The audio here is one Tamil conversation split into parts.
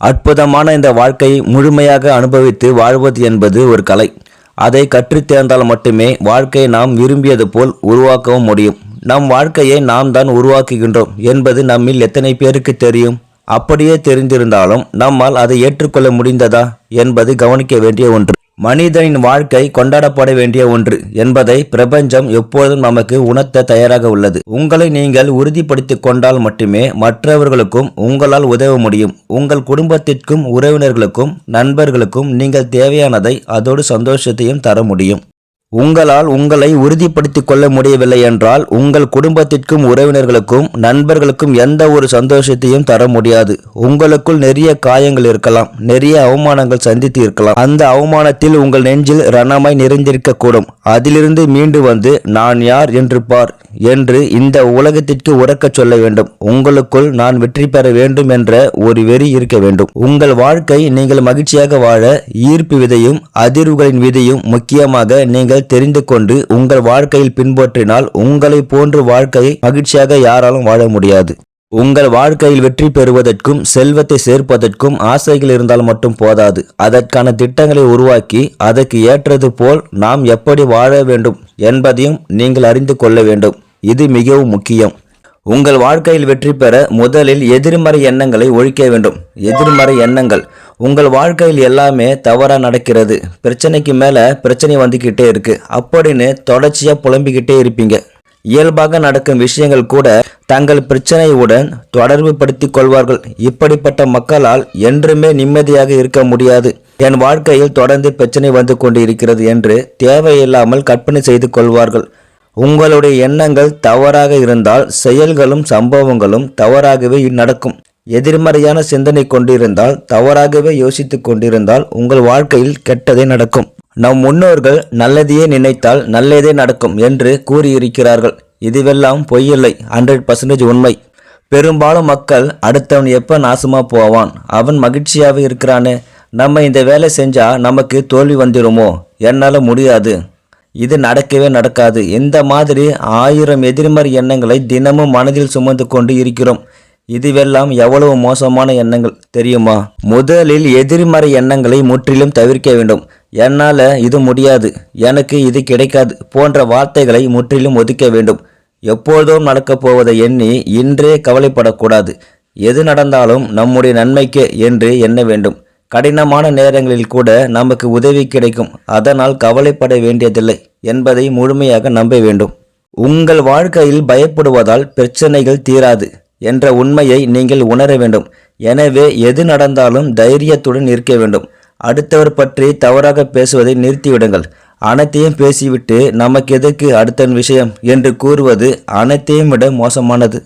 அற்புதமான இந்த வாழ்க்கையை முழுமையாக அனுபவித்து வாழ்வது என்பது ஒரு கலை. அதை கற்றுத் தேர்ந்தால் மட்டுமே வாழ்க்கையை நாம் விரும்பியது போல் உருவாக்கவும் முடியும். நம் வாழ்க்கையை நாம் தான் உருவாக்குகின்றோம் என்பது நம்மில் எத்தனை பேருக்கு தெரியும்? அப்படியே தெரிந்திருந்தாலும் நம்மால் அதை ஏற்றுக்கொள்ள முடிந்ததா என்பது கவனிக்க வேண்டிய ஒன்று. மனிதனின் வாழ்க்கை கொண்டாடப்பட வேண்டிய ஒன்று என்பதை பிரபஞ்சம் எப்போதும் நமக்கு உணர்த்த தயாராக உள்ளது. உங்களை நீங்கள் உறுதிப்படுத்திக் கொண்டால் மட்டுமே மற்றவர்களுக்கும் உங்களால் உதவ முடியும். உங்கள் குடும்பத்திற்கும் உறவினர்களுக்கும் நண்பர்களுக்கும் நீங்கள் தேவையானதை அதோடு சந்தோஷத்தையும் தர முடியும். உங்களால் உங்களை உறுதிப்படுத்திக் கொள்ள முடியவில்லை என்றால் உங்கள் குடும்பத்திற்கும் உறவினர்களுக்கும் நண்பர்களுக்கும் எந்த ஒரு சந்தோஷத்தையும் தர முடியாது. உங்களுக்குள் நிறைய காயங்கள் இருக்கலாம் நிறைய அவமானங்கள் சந்தித்து இருக்கலாம். அந்த அவமானத்தில் உங்கள் நெஞ்சில் ரணமாய் நிறைந்திருக்கக்கூடும். அதிலிருந்து மீண்டு வந்து நான் யார் என்று பார் என்று இந்த உலகத்திற்கு உறக்கச் சொல்ல வேண்டும். உங்களுக்குள் நான் வெற்றி பெற வேண்டும் என்ற ஒரு வெறி இருக்க வேண்டும். உங்கள் வாழ்க்கை நீங்கள் மகிழ்ச்சியாக வாழ ஈர்ப்பு விதையும் அதிர்வுகளின் விதையும் முக்கியமாக நீங்கள் தெரிந்து கொண்டு உங்கள் வாழ்க்கையில் பின்பற்றினால் உங்களை போன்ற வாழ்க்கையை மகிழ்ச்சியாக யாராலும் வாழ முடியாது. உங்கள் வாழ்க்கையில் வெற்றி பெறுவதற்கும் செல்வத்தை சேர்ப்பதற்கும் ஆசைகள் இருந்தால் மட்டும் போதாது. அதற்கான திட்டங்களை உருவாக்கி அதற்கு ஏற்றது போல் நாம் எப்படி வாழ வேண்டும் என்பதையும் நீங்கள் அறிந்து கொள்ள வேண்டும். இது மிகவும் முக்கியம். உங்கள் வாழ்க்கையில் வெற்றி பெற முதலில் எதிர்மறை எண்ணங்களை ஒழிக்க வேண்டும். எதிர்மறை எண்ணங்கள். உங்கள் வாழ்க்கையில் எல்லாமே தவறாக நடக்கிறது. பிரச்சனைக்கு மேலே பிரச்சனை வந்துக்கிட்டே இருக்கு. அப்படின்னு தொடர்ச்சியாக புலம்பிக்கிட்டே இருப்பீங்க. இயல்பாக நடக்கும் விஷயங்கள் கூட தங்கள் பிரச்சனையுடன் தொடர்பு படுத்தி கொள்வார்கள். இப்படிப்பட்ட மக்களால் என்றுமே நிம்மதியாக இருக்க முடியாது. என் வாழ்க்கையில் தொடர்ந்து பிரச்சனை வந்து கொண்டு இருக்கிறது என்று தேவையில்லாமல் கற்பனை செய்து கொள்வார்கள். உங்களுடைய எண்ணங்கள் தவறாக இருந்தால் செயல்களும் சம்பவங்களும் தவறாகவே நடக்கும். எதிர்மறையான சிந்தனை கொண்டிருந்தால் தவறாகவே யோசித்துக் கொண்டிருந்தால் உங்கள் வாழ்க்கையில் கெட்டதே நடக்கும். நம் முன்னோர்கள் நல்லதையே நினைத்தால் நல்லதே நடக்கும் என்று கூறியிருக்கிறார்கள். இதுவெல்லாம் பொய்யில்லை ஹண்ட்ரட் பர்சன்டேஜ் உண்மை. பெரும்பாலும் மக்கள் அடுத்தவன் எப்போ நாசமா போவான்? அவன் மகிழ்ச்சியாகவே இருக்கிறானே? நம்ம இந்த வேலை செஞ்சா நமக்கு தோல்வி வந்துடுமோ என்னால் முடியாது. இது நடக்கவே நடக்காது. இந்த மாதிரி ஆயிரம் எதிர்மறை எண்ணங்களை தினமும் மனதில் சுமந்து கொண்டு இருக்கிறோம். இதுவெல்லாம் எவ்வளவு மோசமான எண்ணங்கள் தெரியுமா? முதலில் எதிர்மறை எண்ணங்களை முற்றிலும் தவிர்க்க வேண்டும். என்னால் இது முடியாது. எனக்கு இது கிடைக்காது போன்ற வார்த்தைகளை முற்றிலும் ஒதுக்க வேண்டும். எப்பொழுதும் நடக்கப் போவதை எண்ணி இன்றே கவலைப்படக்கூடாது. எது நடந்தாலும் நம்முடைய நன்மைக்கு என்று எண்ண வேண்டும். கடினமான நேரங்களில் கூட நமக்கு உதவி கிடைக்கும். அதனால் கவலைப்பட வேண்டியதில்லை என்பதை முழுமையாக நம்ப வேண்டும். உங்கள் வாழ்க்கையில் பயப்படுவதால் பிரச்சனைகள் தீராது. என்ற உண்மையை நீங்கள் உணர வேண்டும். எனவே எது நடந்தாலும் தைரியத்துடன் இருக்க வேண்டும். அடுத்தவர் பற்றி தவறாக பேசுவதை நிறுத்திவிடுங்கள். அனைத்தையும் பேசிவிட்டு நமக்கு எதற்கு அடுத்த விஷயம் என்று கூறுவது அனைத்தையும் விட மோசமானது.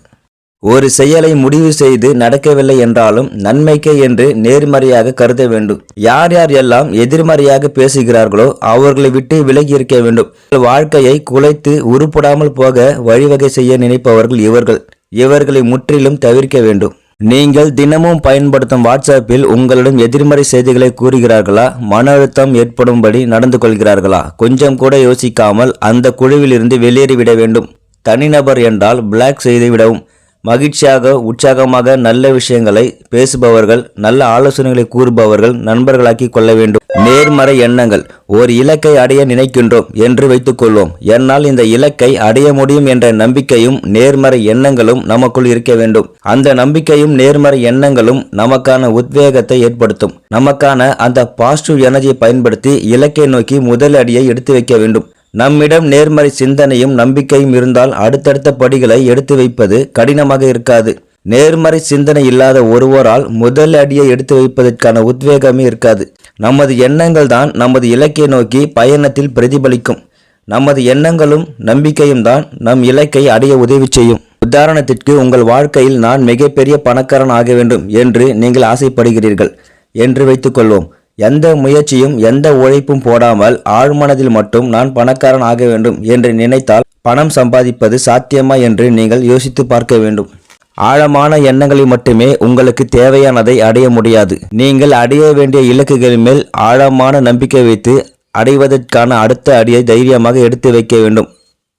ஒரு செயலை முடிவு செய்து நடக்கவில்லை என்றாலும் நன்மைக்கே என்று நேர்மறையாக கருத வேண்டும். யார் யார் எல்லாம் எதிர்மறையாக பேசுகிறார்களோ அவர்களை விட்டு விலகி இருக்க வேண்டும். வாழ்க்கையை குலைத்து உருப்படாமல் போக வழிவகை செய்ய நினைப்பவர்கள் இவர்கள். இவர்களை முற்றிலும் தவிர்க்க வேண்டும். நீங்கள் தினமும் பயன்படுத்தும் வாட்ஸ்அப்பில் உங்களிடம் எதிர்மறை செய்திகளை கூறுகிறார்களா? மன அழுத்தம் ஏற்படும்படி நடந்து கொள்கிறார்களா? கொஞ்சம் கூட யோசிக்காமல் அந்த குழுவிலிருந்து வெளியேறிவிட வேண்டும். தனிநபர் என்றால் பிளாக் செய்து விடவும் மகிழ்ச்சியாக உற்சாகமாக நல்ல விஷயங்களை பேசுபவர்கள் நல்ல ஆலோசனைகளை கூறுபவர்கள் நண்பர்களாக்கி கொள்ள வேண்டும். நேர்மறை எண்ணங்கள். ஒரு இலக்கை அடைய நினைக்கின்றோம் என்று வைத்துக்கொள்வோம் என்னால் இந்த இலக்கை அடைய முடியும் என்ற நம்பிக்கையும் நேர்மறை எண்ணங்களும் நமக்குள் இருக்க வேண்டும். அந்த நம்பிக்கையும் நேர்மறை எண்ணங்களும் நமக்கான உத்வேகத்தை ஏற்படுத்தும். நமக்கான அந்த பாசிட்டிவ் எனர்ஜியை பயன்படுத்தி இலக்கை நோக்கி முதல் அடியை எடுத்து வைக்க வேண்டும். நம்மிடம் நேர்மறை சிந்தனையும் நம்பிக்கையும் இருந்தால் அடுத்தடுத்த படிகளை எடுத்து வைப்பது கடினமாக இருக்காது. நேர்மறை சிந்தனை இல்லாத ஒருவரால் முதல் அடியை எடுத்து வைப்பதற்கான உத்வேகமே இருக்காது. நமது எண்ணங்கள் தான் நமது இலக்கை நோக்கி பயணத்தில் பிரதிபலிக்கும். நமது எண்ணங்களும் நம்பிக்கையும் தான் நம் இலக்கை அடைய உதவி செய்யும். உதாரணத்திற்கு உங்கள் வாழ்க்கையில் நான் மிகப்பெரிய பணக்காரன் ஆக வேண்டும் என்று நீங்கள் ஆசைப்படுகிறீர்கள் என்று வைத்துக்கொள்வோம். எந்த முயற்சியும் எந்த உழைப்பும் போடாமல் ஆழ்மனதில் மட்டும் நான் பணக்காரன் ஆக வேண்டும் என்று நினைத்தால் பணம் சம்பாதிப்பது சாத்தியமா என்று நீங்கள் யோசித்து பார்க்க வேண்டும். ஆழமான எண்ணங்களை மட்டுமே உங்களுக்கு தேவையானதை அடைய முடியாது. நீங்கள் அடைய வேண்டிய இலக்குகளின் மேல் ஆழமான நம்பிக்கை வைத்து அடைவதற்கான அடுத்த அடியை தைரியமாக எடுத்து வைக்க வேண்டும்.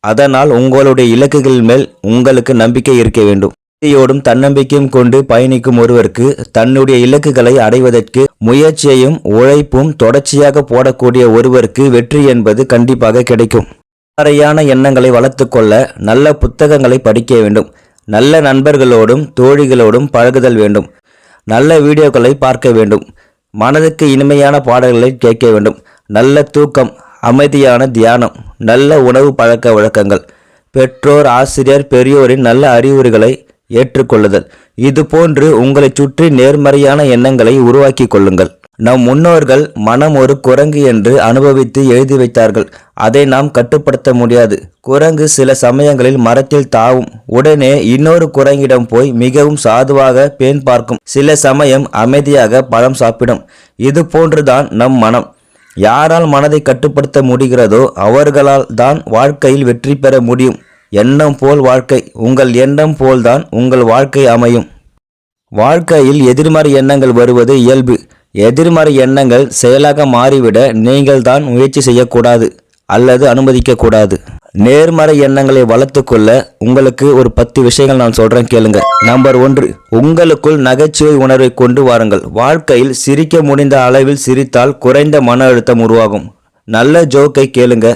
அதனால் உங்களுடைய இலக்குகளின் மேல் உங்களுக்கு நம்பிக்கை இருக்க வேண்டும். உறுதியோடும் தன்னம்பிக்கையும் கொண்டு பயணிக்கும் ஒருவருக்கு தன்னுடைய இலக்குகளை அடைவதற்கு முயற்சியையும் உழைப்பும் தொடர்ச்சியாக போடக்கூடிய ஒருவருக்கு வெற்றி என்பது கண்டிப்பாக கிடைக்கும். நேர்மறையான எண்ணங்களை வளர்த்துக்கொள்ள நல்ல புத்தகங்களை படிக்க வேண்டும். நல்ல நண்பர்களோடும் தோழிகளோடும் பழகுதல் வேண்டும். நல்ல வீடியோக்களை பார்க்க வேண்டும். மனதுக்கு இனிமையான பாடல்களை கேட்க வேண்டும். நல்ல தூக்கம் அமைதியான தியானம் நல்ல உணவு பழக்க வழக்கங்கள். பெற்றோர் ஆசிரியர் பெரியோரின் நல்ல அறிவுரைகளை ஏற்றுக்கொள்ளுதல். இது போன்று உங்களை சுற்றி நேர்மறையான எண்ணங்களை உருவாக்கி கொள்ளுங்கள். நம் முன்னோர்கள் மனம் ஒரு குரங்கு என்று அனுபவித்து எழுதி வைத்தார்கள். அதை நாம் கட்டுப்படுத்த முடியாது. குரங்கு சில சமயங்களில் மரத்தில் தாவும். உடனே இன்னொரு குரங்கிடம் போய் மிகவும் சாதுவாக பேன் பார்க்கும். சில சமயம் அமைதியாக பழம் சாப்பிடும். இது போன்றுதான் நம் மனம். யாரால் மனதை கட்டுப்படுத்த முடிகிறதோ அவர்களால் தான் வாழ்க்கையில் வெற்றி பெற முடியும். எண்ணம் போல் வாழ்க்கை. உங்கள் எண்ணம் போல்தான் உங்கள் வாழ்க்கை அமையும். வாழ்க்கையில் எதிர்மறை எண்ணங்கள் வருவது இயல்பு. எதிர்மறை எண்ணங்கள் செயலாக மாறிவிட நீங்கள் தான் முயற்சி செய்யக்கூடாது அல்லது அனுமதிக்கக்கூடாது. நேர்மறை எண்ணங்களை வளர்த்துக்கொள்ள உங்களுக்கு ஒரு பத்து விஷயங்கள் நான் சொல்கிறேன் கேளுங்க. நம்பர் ஒன்று உங்களுக்குள் நகைச்சுவை உணர்வை கொண்டு வாருங்கள். வாழ்க்கையில் சிரிக்க முடிந்த அளவில் சிரித்தால் குறைந்த மன அழுத்தம் உருவாகும். நல்ல ஜோக்கை கேளுங்க.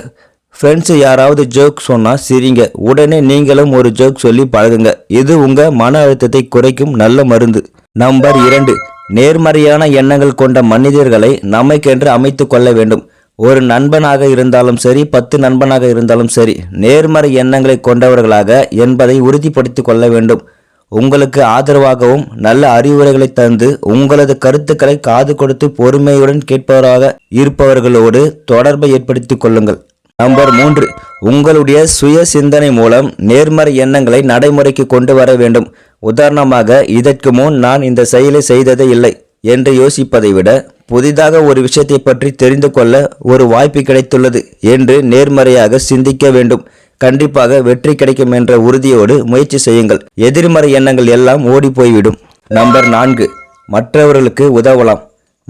ஃப்ரெண்ட்ஸ் யாராவது ஜோக் சொன்னால் சிரிங்க. உடனே நீங்களும் ஒரு ஜோக் சொல்லி பழகுங்க. இது உங்கள் மன அழுத்தத்தை குறைக்கும் நல்ல மருந்து. நம்பர் இரண்டு. நேர்மறையான எண்ணங்கள் கொண்ட மனிதர்களை நமக்கென்று அமைத்து கொள்ள வேண்டும். ஒரு நண்பனாக இருந்தாலும் சரி பத்து நண்பனாக இருந்தாலும் சரி நேர்மறை எண்ணங்களை கொண்டவர்களாக என்பதை உறுதிப்படுத்திக் கொள்ள வேண்டும். உங்களுக்கு ஆதரவாகவும் நல்ல அறிவுரைகளை தந்து உங்களது கருத்துக்களை காது கொடுத்து பொறுமையுடன் கேட்பவராக இருப்பவர்களோடு தொடர்பை ஏற்படுத்திக் கொள்ளுங்கள். நம்பர் மூன்று உங்களுடைய சுய சிந்தனை மூலம் நேர்மறை எண்ணங்களை நடைமுறைக்கு கொண்டு வர வேண்டும். உதாரணமாக இதற்கு முன் நான் இந்த செயலை செய்ததே இல்லை என்று யோசிப்பதை விட புதிதாக ஒரு விஷயத்தை பற்றி தெரிந்து கொள்ள ஒரு வாய்ப்பு கிடைத்துள்ளது என்று நேர்மறையாக சிந்திக்க வேண்டும். கண்டிப்பாக வெற்றி கிடைக்கும் என்ற உறுதியோடு முயற்சி செய்யுங்கள். எதிர்மறை எண்ணங்கள் எல்லாம் ஓடி போய்விடும் நம்பர் நான்கு மற்றவர்களுக்கு உதவலாம்.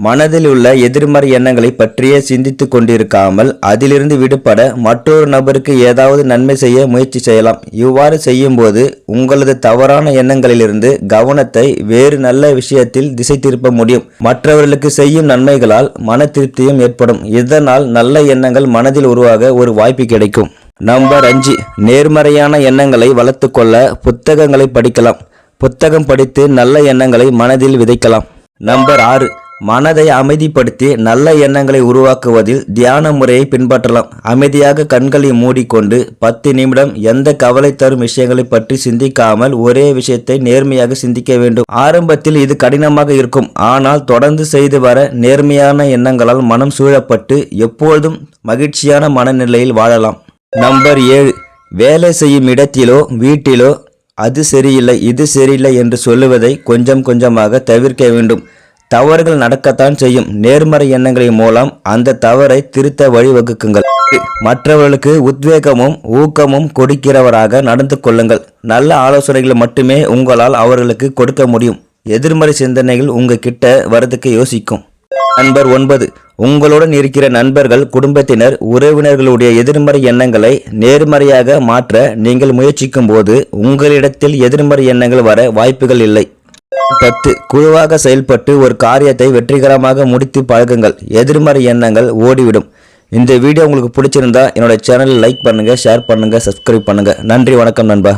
மனதில் உள்ள எதிர்மறை எண்ணங்களை பற்றியே சிந்தித்து கொண்டிருக்காமல் அதிலிருந்து விடுபட மற்றொரு நபருக்கு ஏதாவது நன்மை செய்ய முயற்சி செய்யலாம். இவ்வாறு செய்யும்போது உங்களது தவறான எண்ணங்களிலிருந்து கவனத்தை வேறு நல்ல விஷயத்தில் திசை திருப்ப முடியும். மற்றவர்களுக்கு செய்யும் நன்மைகளால் மன திருப்தியும் ஏற்படும். இதனால் நல்ல எண்ணங்கள் மனதில் உருவாக ஒரு வாய்ப்பு கிடைக்கும். நம்பர் அஞ்சு. நேர்மறையான எண்ணங்களை வளர்த்துக்கொள்ள புத்தகங்களை படிக்கலாம். புத்தகம் படித்து நல்ல எண்ணங்களை மனதில் விதைக்கலாம். நம்பர் ஆறு. மனதை அமைதிப்படுத்தி நல்ல எண்ணங்களை உருவாக்குவதில் தியான முறையை பின்பற்றலாம். அமைதியாக கண்களை மூடிக்கொண்டு பத்து நிமிடம் எந்த கவலை தரும் விஷயங்களை பற்றி சிந்திக்காமல் ஒரே விஷயத்தை நேர்மையாக சிந்திக்க வேண்டும். ஆரம்பத்தில் இது கடினமாக இருக்கும். ஆனால் தொடர்ந்து செய்து வர நேர்மையான எண்ணங்களால் மனம் சூழப்பட்டு எப்பொழுதும் மகிழ்ச்சியான மனநிலையில் வாழலாம். நம்பர் ஏழு. வேலை செய்யும் இடத்திலோ வீட்டிலோ அது சரியில்லை இது சரியில்லை என்று சொல்லுவதை கொஞ்சம் கொஞ்சமாக தவிர்க்க வேண்டும். தவறுகள் நடக்கத்தான் செய்யும். நேர்மறை எண்ணங்களின் மூலம் அந்த தவறை திருத்த வழிவகுக்குங்கள். மற்றவர்களுக்கு உத்வேகமும் ஊக்கமும் கொடுக்கிறவராக நடந்து கொள்ளுங்கள். நல்ல ஆலோசனைகளை மட்டுமே உங்களால் அவர்களுக்கு கொடுக்க முடியும். எதிர்மறை சிந்தனைகள் உங்க கிட்ட வரதுக்கு யோசிக்கும். நண்பர் ஒன்பது. உங்களுடன் இருக்கிற நண்பர்கள் குடும்பத்தினர் உறவினர்களுடைய எதிர்மறை எண்ணங்களை நேர்மறையாக மாற்ற நீங்கள் முயற்சிக்கும் போது உங்களிடத்தில் எதிர்மறை எண்ணங்கள் வர வாய்ப்புகள் இல்லை. பத்து. குழுவாக செயல்பட்டு ஒரு காரியத்தை வெற்றிகரமாக முடித்து பழகுங்கள். எதிர்மறை எண்ணங்கள் ஓடிவிடும். இந்த வீடியோ உங்களுக்கு பிடிச்சிருந்தா என்னோட சேனலை லைக் பண்ணுங்கள் ஷேர் பண்ணுங்கள் சப்ஸ்கிரைப் பண்ணுங்க. நன்றி வணக்கம் நண்பா.